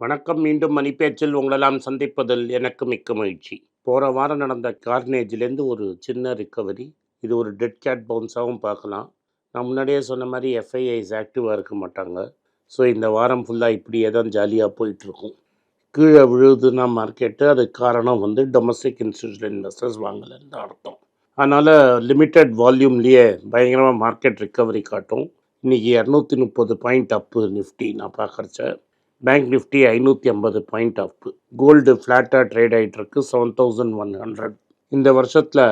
வணக்கம் மீண்டும் மணிப்பேச்சில் உங்களெல்லாம் சந்திப்பதில் எனக்கு மிக்க மகிழ்ச்சி. போகிற வாரம் நடந்த கார்னேஜ்லேருந்து ஒரு சின்ன ரிக்கவரி இது ஒரு டெட் கேட் பவுன்ஸாகவும் பார்க்கலாம். நான் முன்னாடியே சொன்ன மாதிரி எஃப்ஐஐஸ் ஆக்டிவாக இருக்க மாட்டாங்க. ஸோ இந்த வாரம் ஃபுல்லாக இப்படியே தான் ஜாலியாக போயிட்டுருக்கும். கீழே விழுதுன்னா மார்க்கெட்டு அதுக்கு காரணம் வந்து டொமஸ்டிக் இன்ஸ்டியூஷனல் இன்வெஸ்டர்ஸ் வாங்கலைன்னு அர்த்தம். அதனால் லிமிட்டட் வால்யூம்லேயே பயங்கரமாக மார்க்கெட் ரிக்கவரி காட்டும். இன்றைக்கி இரநூத்தி முப்பது பாயிண்ட் அப்பு நிஃப்டி நான் பார்க்குறச்சேன் பேங்க் நிஃப்டி ஐநூற்றி ஐம்பது பாயிண்ட் அப்பு கோல்டு ஃப்ளாட்டாக ட்ரேட் ஆகிட்டு இருக்கு செவன் தௌசண்ட் ஒன் ஹண்ட்ரட் இந்த வருஷத்தில்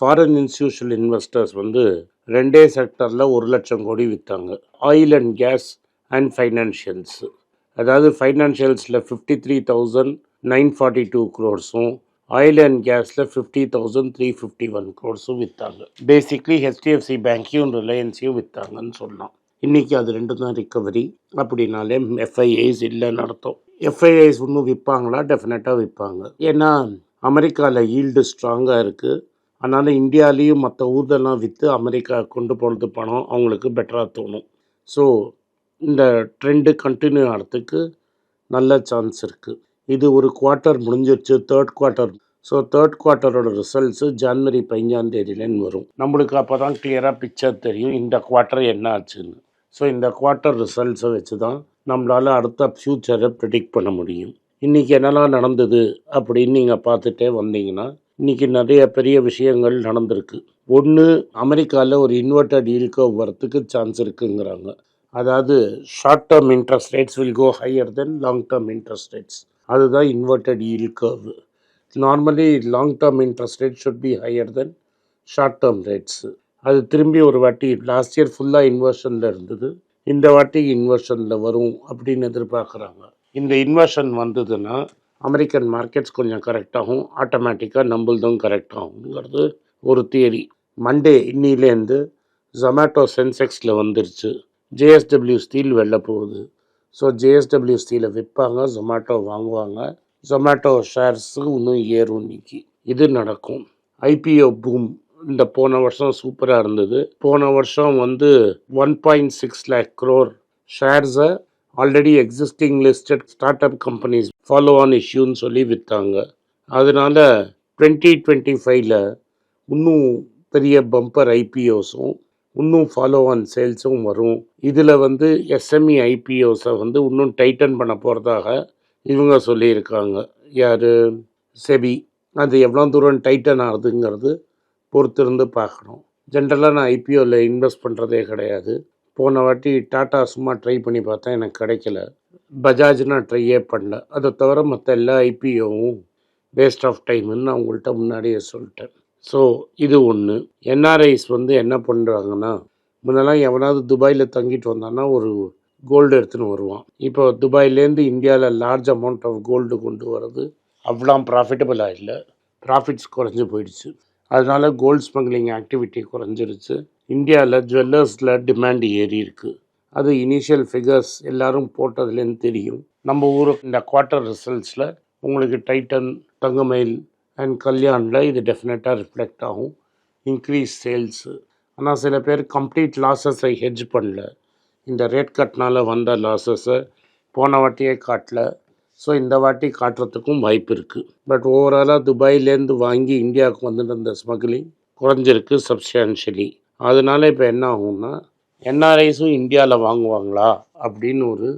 ஃபாரின் இன்ஸ்டியூஷனல் இன்வெஸ்டர்ஸ் வந்து ரெண்டே செக்டரில் ஒரு லட்சம் கோடி விற்றாங்க oil and gas and financials அதாவது ஃபைனான்ஷியல்ஸில் fifty three thousand nine forty two க்ரோர்ஸும் oil and கேஸில் fifty thousand three fifty one க்ரோர்ஸும் விற்றாங்க பேசிக்லி ஹெச்டிஎஃப்சி பேங்க்கையும் ரிலையன்ஸையும் விற்றாங்கன்னு சொல்லலாம். இன்றைக்கி அது ரெண்டு தான் ரிக்கவரி அப்படின்னாலே எஃப்ஐஐஸ் இல்லைன்னு அர்த்தம். எஃப்ஐஐஸ் இன்னும் விற்பாங்களா? டெஃபினட்டாக விற்பாங்க. ஏன்னா அமெரிக்காவில் ஈல்டு ஸ்ட்ராங்காக இருக்குது அதனால் இந்தியாலேயும் மற்ற ஊர்தெல்லாம் விற்று அமெரிக்கா கொண்டு போனது பணம் அவங்களுக்கு பெட்டராக தோணும். ஸோ இந்த ட்ரெண்டு கண்டினியூ ஆகிறதுக்கு நல்ல சான்ஸ் இருக்குது இது ஒரு குவார்ட்டர் முடிஞ்சிருச்சு தேர்ட் குவார்ட்டர் ஸோ தேர்ட் குவார்ட்டரோட ரிசல்ட்ஸு ஜான்வரி பதினஞ்சாம் தேதியிலேன்னு வரும். நம்மளுக்கு அப்போ தான் கிளியராக பிக்சர் தெரியும் இந்த குவார்ட்டர் என்ன ஆச்சுன்னு. ஸோ இந்த குவார்ட்டர் ரிசல்ட்ஸை வச்சு தான் நம்மளால் அடுத்த ஃப்யூச்சரை ப்ரிடிக்ட் பண்ண முடியும். இன்றைக்கி என்னெல்லாம் நடந்தது அப்படின்னு நீங்கள் பார்த்துட்டே வந்தீங்கன்னா இன்றைக்கி நிறைய பெரிய விஷயங்கள் நடந்திருக்கு. ஒன்று அமெரிக்காவில் ஒரு இன்வெர்டட் ஈல்கோ வரத்துக்கு சான்ஸ் இருக்குங்கிறாங்க. அதாவது short term interest rates will go higher than long term interest rates அதுதான் inverted yield curve normally long term interest rate should be higher than short term rates அது திரும்பி ஒரு வாட்டி லாஸ்ட் இயர் ஃபுல்லாக இன்வர்ஷனில் இருந்தது. இந்த வாட்டி இன்வர்ஷனில் வரும் அப்படின்னு எதிர்பார்க்குறாங்க. இந்த இன்வர்ஷன் வந்ததுன்னா அமெரிக்கன் மார்க்கெட்ஸ் கொஞ்சம் கரெக்டாகும் ஆட்டோமேட்டிக்காக நம்மள்தும் கரெக்டாகுங்கிறது ஒரு தியரி மண்டே இன்னிலேருந்து ஜொமேட்டோ சென்செக்ஸில் வந்துருச்சு. ஜேஎஸ்டபிள்யூ ஸ்டீல் வெளில போகுது. ஸோ ஜேஎஸ்டபிள்யூ ஸ்டீலை விற்பாங்க ஜொமேட்டோ வாங்குவாங்க. ஜொமேட்டோ ஷேர்ஸு இன்னும் ஏறும் இன்னைக்கு. இது நடக்கும். ஐபிஓ பூம் இந்த போன வருஷம் சூப்பராக இருந்தது. போன வருஷம் வந்து one point six lakh crore ஷேர்ஸை already existing listed start up companies follow on இஷ்யூன்னு சொல்லி விற்றாங்க அதனால் டுவெண்ட்டி டுவெண்ட்டி ஃபைவ்ல இன்னும் பெரிய பம்பர் ஐபிஓஸும் இன்னும் ஃபாலோ ஆன் சேல்ஸும் வரும். இதில் வந்து எஸ்எம்இ ஐபிஓஸை வந்து இன்னும் டைட்டன் பண்ண போகிறதாக இவங்க சொல்லியிருக்காங்க. யார்? செபி. அது எவ்வளோ தூரம் டைட்டன் ஆகுதுங்கிறது பொறுத்திருந்து பார்க்கணும். ஜென்ரலாக நான் ஐபிஓவில் இன்வெஸ்ட் பண்ணுறதே கிடையாது. போன வாட்டி டாட்டா சும்மா ட்ரை பண்ணி பார்த்தேன் எனக்கு கிடைக்கல. பஜாஜ் நான் ட்ரையே பண்ணல. அதை தவிர மற்ற எல்லா ஐபிஓவும் வேஸ்ட் ஆஃப் டைம்னு நான் உங்கள்கிட்ட முன்னாடியே சொல்லிட்டேன். ஸோ இது ஒன்று என்ஆர்ஐஸ் வந்து என்ன பண்ணுறாங்கன்னா முன்னெல்லாம் எவனாவது துபாயில் தங்கிட்டு வந்தான்னா ஒரு கோல்டு எடுத்துன்னு வருவான். இப்போ துபாயிலேருந்து இந்தியாவில் லார்ஜ் அமௌண்ட் ஆஃப் கோல்டு கொண்டு வர்றது அவ்வளோ ப்ராஃபிட்டபுளாக இல்லை. ப்ராஃபிட்ஸ் குறைஞ்சி போயிடுச்சு. அதனால் கோல்ட் ஸ்மக்லிங் ஆக்டிவிட்டி குறைஞ்சிருச்சு. இந்தியாவில் ஜுவல்லர்ஸில் டிமாண்ட் ஏறி இருக்குது அது இனிஷியல் ஃபிகர்ஸ் எல்லாரும் போட்டதுலேருந்து தெரியும். நம்ம ஊர் இந்த குவார்ட்டர் ரிசல்ட்ஸில் உங்களுக்கு டைட்டன் தங்கமயில் அண்ட் கல்யாணில் இது டெஃபினட்டாக ரிஃப்ளெக்ட் ஆகும். இன்க்ரீஸ் சேல்ஸு ஆனால் சில பேர் கம்ப்ளீட் லாஸஸை ஹெட்ஜ் பண்ணல. இந்த ரேட் கட்னால் வந்த லாஸஸை போன வாட்டியே காட்டல. ஸோ இந்த வாட்டி காட்டுறதுக்கும் வாய்ப்பு இருக்குது பட் ஓவராலாக துபாயிலேருந்து வாங்கி இந்தியாவுக்கு வந்துட்டு இருந்த ஸ்மக்லிங் குறைஞ்சிருக்கு சப்ஸ்டான்ஷியலி அதனால இப்போ என்ன ஆகும்னா என்ஆர்ஐஸும் இந்தியாவில் வாங்குவாங்களா அப்படின்னு ஒரு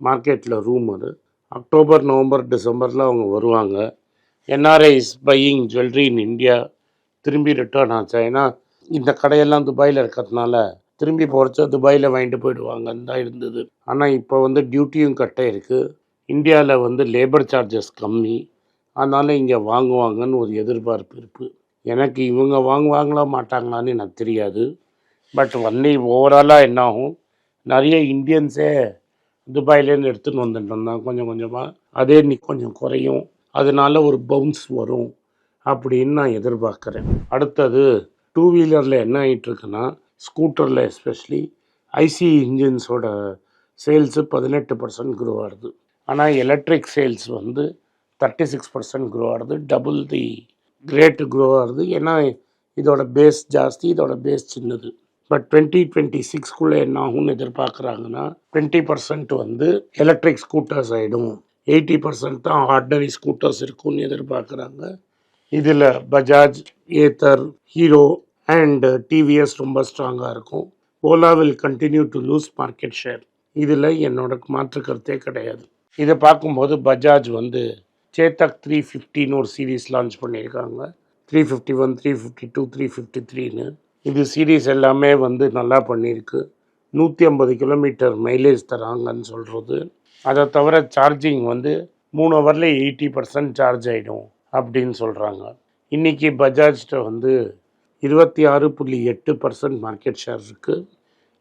மார்க்கெட்டில் ரூமரு அக்டோபர் நவம்பர் டிசம்பரில் அவங்க வருவாங்க. NRIs buying jewellery in India திரும்பி ரிட்டர்ன் ஆச்சு? ஏன்னா இந்த கடையெல்லாம் துபாயில் இருக்கிறதுனால திரும்பி போகிறச்ச துபாயில் வாங்கிட்டு போயிடுவாங்கன்னு தான் இருந்தது. ஆனால் இப்போ வந்து டியூட்டியும் கட்ட இருக்குது இந்தியாவில் வந்து லேபர் சார்ஜஸ் கம்மி. அதனால் இங்கே வாங்குவாங்கன்னு ஒரு எதிர்பார்ப்பு இருக்குது எனக்கு இவங்க வாங்குவாங்களா மாட்டாங்களான்னு எனக்கு தெரியாது. பட் வந்து ஓவராலாக என்ன ஆகும் நிறைய இந்தியன்ஸே துபாயிலேருந்து எடுத்துன்னு வந்துட்டு இருந்தாங்க கொஞ்சம் கொஞ்சமாக அதே நீ கொஞ்சம் குறையும். அதனால ஒரு பவுன்ஸ் வரும் அப்படின்னு நான் எதிர்பார்க்குறேன். அடுத்தது டூ வீலரில் என்ன ஆகிட்டு இருக்குன்னா ஸ்கூட்டரில் எஸ்பெஷலி ஐசி இன்ஜின்ஸோட சேல்ஸு பதினெட்டு பர்சன்ட் குரோ ஆகுது. ஆனால் எலக்ட்ரிக் சேல்ஸ் வந்து தேர்ட்டி சிக்ஸ் பர்சன்ட் க்ரோ ஆகுது. டபுள் தி கிரேட் க்ரோ ஆகுது. ஏன்னா இதோட பேஸ் ஜாஸ்தி இதோட பேஸ் சின்னது. பட் டுவெண்ட்டி டுவெண்ட்டி சிக்ஸ்க்குள்ளே என்ன ஆகும்னு எதிர்பார்க்குறாங்கன்னா டுவெண்ட்டி பர்சன்ட் வந்து எலக்ட்ரிக் ஸ்கூட்டர்ஸ் ஆகிடும் எயிட்டி பர்சன்ட் தான் ஆர்டினரி ஸ்கூட்டர்ஸ் இருக்கும்னு எதிர்பார்க்குறாங்க. இதில் Bajaj Ather Hero and TVS ரொம்ப ஸ்ட்ராங்காக இருக்கும். Ola will continue to lose market share இதில் என்னோட மாற்று கருத்தே கிடையாது. இதை பார்க்கும்போது பஜாஜ் வந்து சேத்தக் த்ரீ ஃபிஃப்டின்னு ஒரு சீரீஸ் லான்ச் பண்ணியிருக்காங்க. Three fifty one three fifty two three fifty த்ரீன்னு இது சீரீஸ் எல்லாமே வந்து நல்லா பண்ணியிருக்கு. நூற்றி ஐம்பது கிலோமீட்டர் மைலேஜ் தராங்கன்னு சொல்கிறது அதை தவிர சார்ஜிங் வந்து மூணு ஹவரில் எயிட்டி பர்சன்ட் சார்ஜ் ஆகிடும் அப்படின்னு சொல்கிறாங்க இன்றைக்கி பஜாஜ்கிட்ட வந்து இருபத்தி ஆறு புள்ளி எட்டு பர்சன்ட் மார்க்கெட் ஷேர் இருக்குது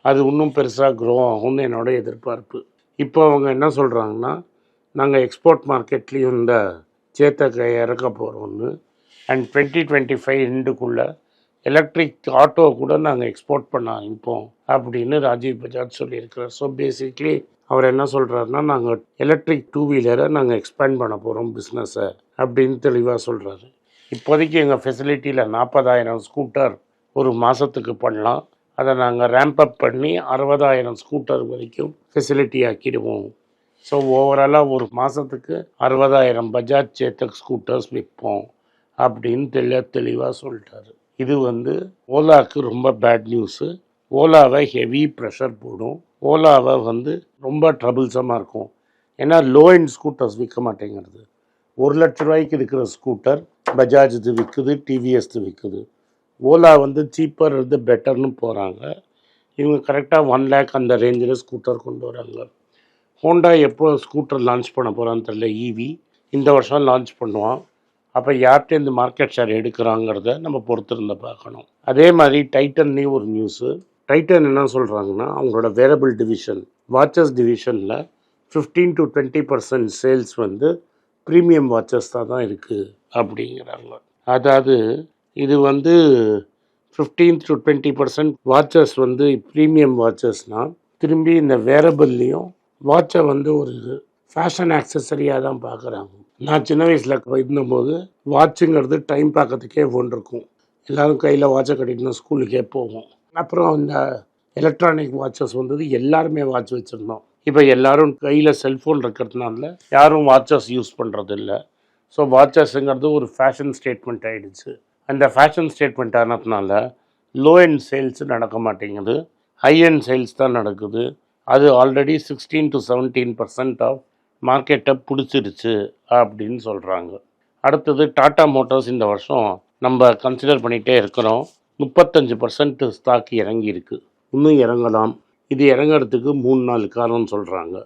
அது இன்னும் பெருசாக க்ரோ ஆகும்னு என்னோட எதிர்பார்ப்பு. இப்போ அவங்க என்ன சொல்கிறாங்கன்னா நாங்கள் எக்ஸ்போர்ட் மார்க்கெட்லேயும் இந்த சேத்தக்கை இறக்க போகிறோம்னு அண்ட் டுவெண்ட்டி டுவெண்ட்டி ஃபைவ் ரெண்டுக்குள்ளே எலக்ட்ரிக் ஆட்டோ கூட நாங்கள் எக்ஸ்போர்ட் பண்ண ஆரம்பிப்போம் அப்படின்னு ராஜீவ் பஜாஜ் சொல்லியிருக்கிறார். ஸோ பேசிக்லி அவர் என்ன சொல்கிறாருன்னா நாங்கள் எலக்ட்ரிக் டூ வீலரை நாங்கள் எக்ஸ்பேண்ட் பண்ண போகிறோம் பிஸ்னஸை அப்படின்னு தெளிவாக சொல்கிறாரு இப்போதைக்கு எங்கள் ஃபெசிலிட்டியில் நாற்பதாயிரம் ஸ்கூட்டர் ஒரு மாதத்துக்கு பண்ணலாம். அதை நாங்கள் ரேம்ப் அப் பண்ணி அறுபதாயிரம் ஸ்கூட்டர் வரைக்கும் ஃபெசிலிட்டி ஆக்கிடுவோம். ஸோ ஓவராலாக ஒரு மாதத்துக்கு அறுபதாயிரம் பஜாஜ் சேத்தக் ஸ்கூட்டர்ஸ் விற்போம் அப்படின்னு தெளி தெளிவாக சொல்லிட்டாரு. இது வந்து ஓலாவுக்கு ரொம்ப பேட் நியூஸு ஓலாவை ஹெவி ப்ரெஷர் போடும். ஓலாவை வந்து ரொம்ப ட்ரபிள்ஸமாக இருக்கும். ஏன்னா லோ அண்ட் ஸ்கூட்டர்ஸ் விற்க மாட்டேங்கிறது. ஒரு லட்ச ரூபாய்க்கு இருக்கிற ஸ்கூட்டர் பஜாஜ் இது விற்குது டிவிஎஸ் விற்குது ஓலா வந்து சீப்பர் இருந்து பெட்டர்னு போகிறாங்க இவங்க கரெக்டாக ஒன் லேக் அந்த ரேஞ்சில் ஸ்கூட்டர் கொண்டு வராங்க. ஹோண்டா எப்போ ஸ்கூட்டர் லான்ச் பண்ண போகிறான்னு தெரியல ஈவி இந்த வருஷம் லான்ச் பண்ணுவான். அப்போ யார்கிட்ட இந்த மார்க்கெட் ஷேர் எடுக்கிறாங்கிறத நம்ம பொறுத்திருந்த பார்க்கணும். அதே மாதிரி டைட்டன்லேயும் ஒரு நியூஸு டைட்டன் என்ன சொல்கிறாங்கன்னா அவங்களோட வேரபிள் டிவிஷன் வாட்சஸ் டிவிஷனில் fifteen to twenty percent sales வந்து ப்ரீமியம் வாட்சஸ் தான் தான் இருக்குது அப்படிங்கிறாங்க. அதாவது இது வந்து fifteen to twenty percent watches வந்து ப்ரீமியம் வாட்சஸ்னால் திரும்பி இந்த வேரபிள்லேயும் வாட்சை வந்து ஒரு ஃபேஷன் ஆக்சசரியாக தான் பார்க்குறாங்க நான் சின்ன வயசில் இருந்தபோது வாட்சுங்கிறது டைம் பார்க்கறதுக்கே ஒன்று இருக்கும் எல்லோரும் கையில் வாட்சை கட்டிட்டு ஸ்கூலுக்கே போவோம். அப்புறம் இந்த எலக்ட்ரானிக் வாட்சஸ் வந்தது எல்லாருமே வாட்ச் வச்சுருந்தோம். இப்போ எல்லாரும் கையில் செல்ஃபோன் இருக்கிறதுனால யாரும் வாட்சஸ் யூஸ் பண்ணுறதில்ல ஸோ வாட்சஸ்ங்கிறது ஒரு ஃபேஷன் ஸ்டேட்மெண்ட் ஆகிடுச்சு அந்த ஃபேஷன் ஸ்டேட்மெண்ட் ஆனதுனால லோ எண்ட் சேல்ஸ் நடக்க மாட்டேங்குது. ஹை எண்ட் சேல்ஸ் தான் நடக்குது. அது already sixteen to seventeen percent of மார்க்கெட்டை பிடிச்சிருச்சு அப்படின்னு சொல்கிறாங்க அடுத்தது டாட்டா மோட்டார்ஸ் இந்த வருஷம் நம்ம கன்சிடர் பண்ணிகிட்டே இருக்கிறோம். முப்பத்தஞ்சு பர்சன்ட் ஸ்டாக் இறங்கியிருக்கு. இன்னும் இறங்கலாம். இது இறங்குறதுக்கு மூணு நாலு காரணம் சொல்கிறாங்க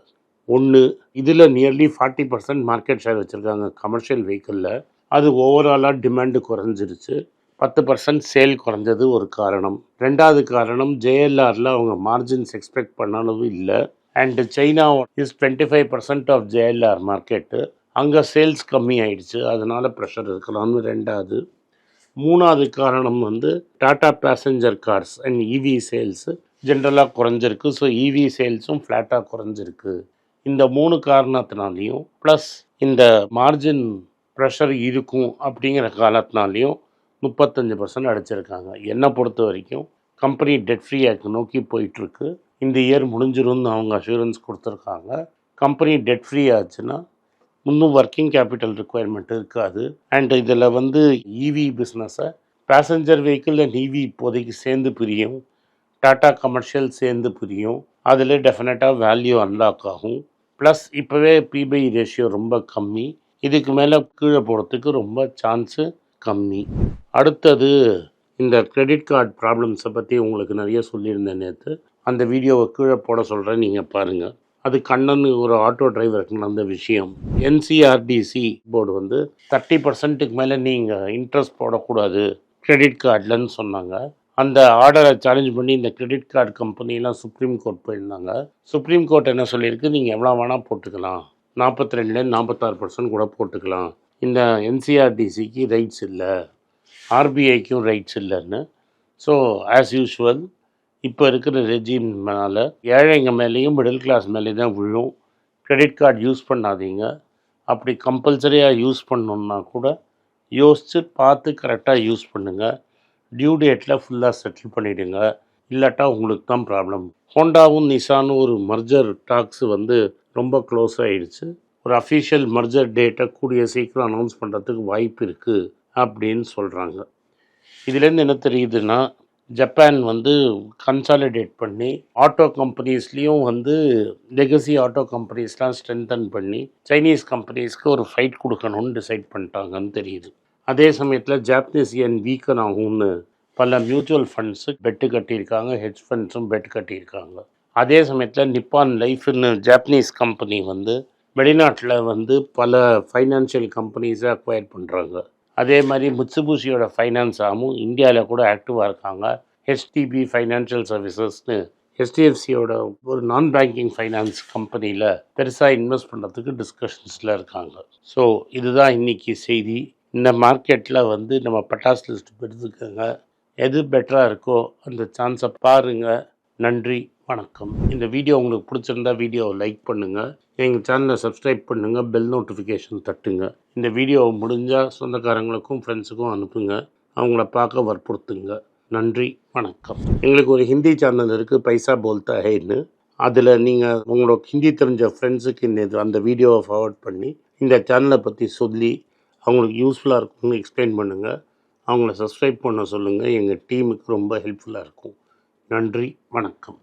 ஒன்று இதில் nearly forty percent market share வச்சுருக்காங்க கமர்ஷியல் வெஹிக்கிளில் அது ஓவராலாக டிமாண்டு குறைஞ்சிருச்சு. பத்து பர்சன்ட் சேல் குறைஞ்சது ஒரு காரணம். ரெண்டாவது காரணம் ஜேஎல்ஆரில் அவங்க மார்ஜின்ஸ் எக்ஸ்பெக்ட் பண்ணாலும் இல்லை. And China is twenty five percent of JLR market அங்கே சேல்ஸ் கம்மி ஆயிடுச்சு. அதனால் ப்ரெஷர் இருக்கலாம்னு ரெண்டாவது. மூணாவது காரணம் வந்து Tata passenger cars and EV sales ஜென்ரலாக குறைஞ்சிருக்கு. ஸோ இவி சேல்ஸும் ஃப்ளாட்டாக குறைஞ்சிருக்கு. இந்த மூணு காரணத்தினாலையும் ப்ளஸ் இந்த மார்ஜின் ப்ரெஷர் இருக்கும் அப்படிங்கிற காலத்தினாலையும் முப்பத்தஞ்சு பர்சன்ட் அடிச்சிருக்காங்க. என்னை பொறுத்த வரைக்கும் கம்பெனி டெட் ஃப்ரீ ஆக்ட் நோக்கி போயிட்டுருக்கு. இந்த இயர் முடிஞ்சிரும்னு அவங்க அஷூரன்ஸ் கொடுத்துருக்காங்க. கம்பெனி டெட் ஃப்ரீ ஆச்சுன்னா இன்னும் ஒர்க்கிங் கேபிட்டல் ரிக்குவயர்மெண்ட் இருக்காது. அண்ட் இதில் வந்து இவி பிஸ்னஸை பேசஞ்சர் வெஹிக்கிள் அண்ட் இவி இப்போதைக்கு சேர்ந்து பிரியும். டாட்டா கமர்ஷியல் சேர்ந்து பிரியும். அதில் டெஃபினட்டாக வேல்யூ அன்லாக் ஆகும். ப்ளஸ் இப்போவே பிபிஐ ரேஷியோ ரொம்ப கம்மி. இதுக்கு மேலே கீழே போகிறதுக்கு ரொம்ப சான்ஸு கம்மி. அடுத்தது இந்த கிரெடிட் கார்டு ப்ராப்ளம்ஸை பற்றி உங்களுக்கு நிறைய சொல்லியிருந்தேன் நேற்று அந்த வீடியோவை கீழே போட சொல்கிறேன் நீங்கள் பாருங்கள் அது கண்ணன் ஒரு ஆட்டோ டிரைவருக்கு நடந்த விஷயம். என்சிஆர்டிசி போர்டு வந்து தேர்ட்டி பர்சன்ட்டுக்கு மேலே நீங்கள் இன்ட்ரெஸ்ட் போடக்கூடாது கிரெடிட் கார்டில்னு சொன்னாங்க. அந்த ஆர்டரை சேலஞ்ச் பண்ணி இந்த கிரெடிட் கார்டு கம்பெனிலாம் சுப்ரீம் கோர்ட் போயிருந்தாங்க. சுப்ரீம் கோர்ட் என்ன சொல்லியிருக்கு? நீங்கள் எவ்வளோ வேணால் போட்டுக்கலாம். நாற்பத்தி ரெண்டுலேருந்து நாற்பத்தாறு பர்சன்ட் கூட போட்டுக்கலாம். இந்த என்சிஆர்டிசிக்கு ரைட்ஸ் இல்லை. ஆர்பிஐக்கும் ரைட்ஸ் இல்லைன்னு. ஸோ ஆஸ் யூஷுவல் இப்போ இருக்கிற ரெஜிம் மேலே ஏழைங்க மேலேயும் மிடில் கிளாஸ் மேலேயும் தான் விழும். கிரெடிட் கார்டு யூஸ் பண்ணாதீங்க. அப்படி கம்பல்சரியாக யூஸ் பண்ணணுன்னா கூட யோசித்து பார்த்து கரெக்டாக யூஸ் பண்ணுங்கள் டியூ டேட்டில் ஃபுல்லாக செட்டில் பண்ணிவிடுங்க இல்லாட்டா உங்களுக்கு தான் ப்ராப்ளம் ஹோண்டாவும் நிசானும் ஒரு மர்ஜர் டாக்ஸ் வந்து ரொம்ப க்ளோஸ் ஆகிடுச்சு ஒரு அஃபிஷியல் மர்ஜர் டேட்டை கூடிய சீக்கிரம் அனௌன்ஸ் பண்ணுறதுக்கு வாய்ப்பு இருக்குது அப்படின்னு சொல்கிறாங்க இதுலேருந்து என்ன தெரியுதுன்னா ஜப்பான் வந்து கன்சாலிடேட் பண்ணி ஆட்டோ கம்பெனிஸ்லேயும் வந்து லெகசி ஆட்டோ கம்பெனிஸ்லாம் ஸ்ட்ரென்தன் பண்ணி சைனீஸ் கம்பெனிஸ்க்கு ஒரு ஃபைட் கொடுக்கணும்னு டிசைட் பண்ணிட்டாங்கன்னு தெரியுது. அதே சமயத்தில் ஜாப்பனீஸ் என் வீக்கன் ஆகும்னு பல மியூச்சுவல் ஃபண்ட்ஸு பெட்டு கட்டியிருக்காங்க ஹெட்ஜ் ஃபண்ட்ஸும் பெட் கட்டியிருக்காங்க. அதே சமயத்தில் நிப்பான் லைஃப்னு ஜாப்பனீஸ் கம்பெனி வந்து வெளிநாட்டில் வந்து பல ஃபைனான்ஷியல் கம்பெனிஸை அக்வயர் பண்ணுறாங்க அதே மாதிரி முட்சுபூஷியோட ஃபைனான்ஸ் ஆமும் இந்தியாவில் கூட ஆக்டிவாக இருக்காங்க. ஹெச்டிபி ஃபைனான்ஷியல் சர்வீசஸ்னு ஹெச்டிஎஃப்சியோட ஒரு நான் பேங்கிங் ஃபைனான்ஸ் கம்பெனியில் பெருசாக இன்வெஸ்ட் பண்ணுறதுக்கு டிஸ்கஷன்ஸில் இருக்காங்க. ஸோ இதுதான் இன்னைக்கு செய்தி. இந்த மார்க்கெட்டில் வந்து நம்ம பட்டாஸ் லிஸ்ட் எடுத்துக்கோங்க எது பெட்டராக இருக்கோ அந்த சான்ஸை பாருங்கள் நன்றி. வணக்கம். இந்த வீடியோ உங்களுக்கு பிடிச்சிருந்தா வீடியோவை லைக் பண்ணுங்கள் எங்கள் சேனலை சப்ஸ்கிரைப் பண்ணுங்கள் பெல் நோட்டிஃபிகேஷன் தட்டுங்க. இந்த வீடியோவை முடிஞ்சால் சொந்தக்காரங்களுக்கும் ஃப்ரெண்ட்ஸுக்கும் அனுப்புங்க. அவங்கள பார்க்க வற்புறுத்துங்க. நன்றி வணக்கம். எங்களுக்கு ஒரு ஹிந்தி சேனல் இருக்குது பைசா போல்தா ஹேன்னு அதில் நீங்கள் உங்களோட ஹிந்தி தெரிஞ்ச ஃப்ரெண்ட்ஸுக்கு இந்த இது- அந்த வீடியோவை ஃபார்வர்ட் பண்ணி இந்த சேனலை பற்றி சொல்லி அவங்களுக்கு யூஸ்ஃபுல்லாக இருக்கும்னு எக்ஸ்பிளைன் பண்ணுங்கள் அவங்கள சப்ஸ்கிரைப் பண்ண சொல்லுங்கள் எங்கள் டீமுக்கு ரொம்ப ஹெல்ப்ஃபுல்லாக இருக்கும். நன்றி வணக்கம்.